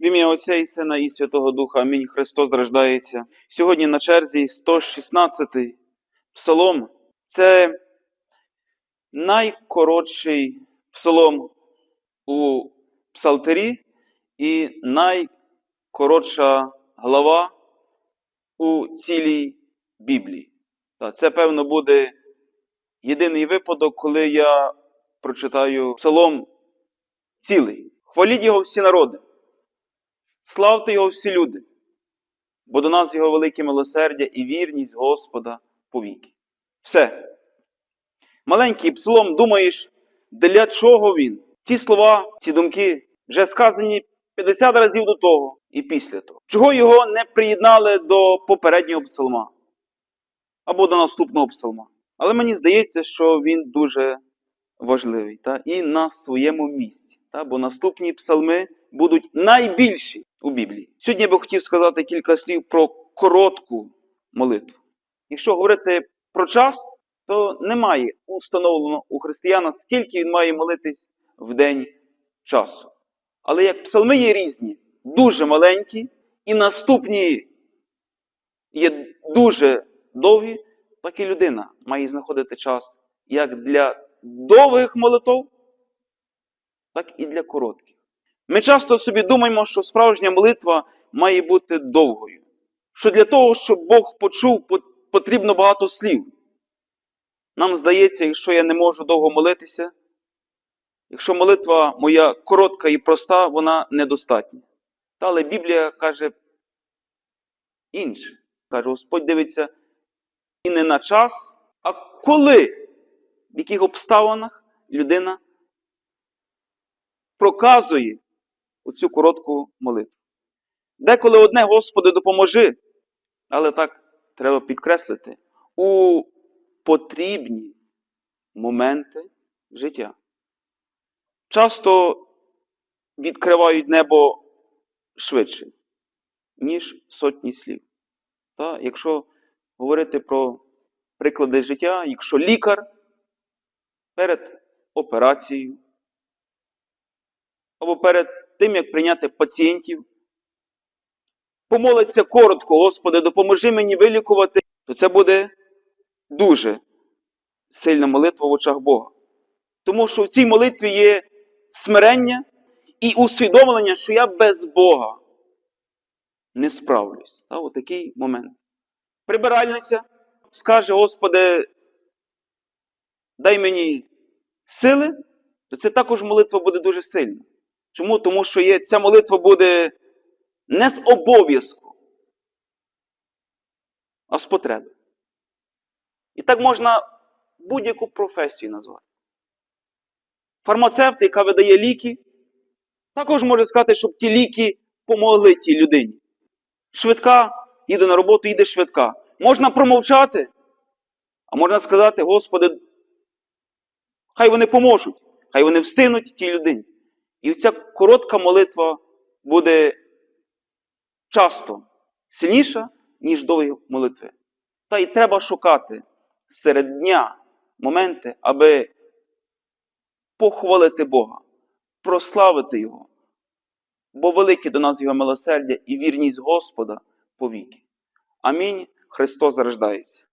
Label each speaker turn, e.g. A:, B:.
A: В ім'я Отця і Сина і Святого Духа. Амінь. Христос рождається. Сьогодні на черзі 116 псалом. Це найкоротший псалом у псалтирі і найкоротша глава у цілій Біблії. Це, певно, буде єдиний випадок, коли я прочитаю псалом цілий. Хваліть його всі народи. Славте його всі люди, бо до нас його велике милосердя і вірність Господа повіки. Все. Маленький псалом, думаєш, для чого він? Ці слова, ці думки вже сказані 50 разів до того і після того. Чого його не приєднали до попереднього псалма або до наступного псалма? Але мені здається, що він дуже важливий та? і на своєму місці. Та? Бо наступні псалми будуть найбільші у Біблії. Сьогодні я би хотів сказати кілька слів про коротку молитву. Якщо говорити про час, то немає установлено у християна, скільки він має молитись в день часу. Але як псалми є різні, дуже маленькі, і наступні є дуже довгі, так і людина має знаходити час як для довгих молитв, так і для коротких. Ми часто собі думаємо, що справжня молитва має бути довгою. Що для того, щоб Бог почув, потрібно багато слів. Нам здається, якщо я не можу довго молитися, якщо молитва моя коротка і проста, вона недостатня. Та, але Біблія каже інше. Каже, Господь дивиться і не на час, а коли, в яких обставинах людина проказує оцю коротку молитву. Деколи одне, Господи, допоможи, але так треба підкреслити, у потрібні моменти життя. Часто відкривають небо швидше, ніж сотні слів. Та, якщо говорити про приклади життя, якщо лікар перед операцією або перед тим, як прийняти пацієнтів, помолиться коротко, Господи, допоможи мені вилікувати, то це буде дуже сильна молитва в очах Бога. Тому що в цій молитві є смирення і усвідомлення, що я без Бога не справлюсь. Та, Отакий момент. Прибиральниця скаже, Господи, дай мені сили, то це також молитва буде дуже сильна. Чому? Тому що є, ця молитва буде не з обов'язку, а з потреби. І так можна будь-яку професію назвати. Фармацевт, яка видає ліки, також може сказати, щоб ті ліки помогли тій людині. Швидка їде на роботу, їде швидка. Можна промовчати, а можна сказати, Господи, хай вони поможуть, хай вони встинуть тій людині. І ця коротка молитва буде часто сильніша, ніж довгі молитви. Та й треба шукати серед дня моменти, аби похвалити Бога, прославити Його. Бо велике до нас Його милосердя і вірність Господа повіки. Амінь. Христос зарождається.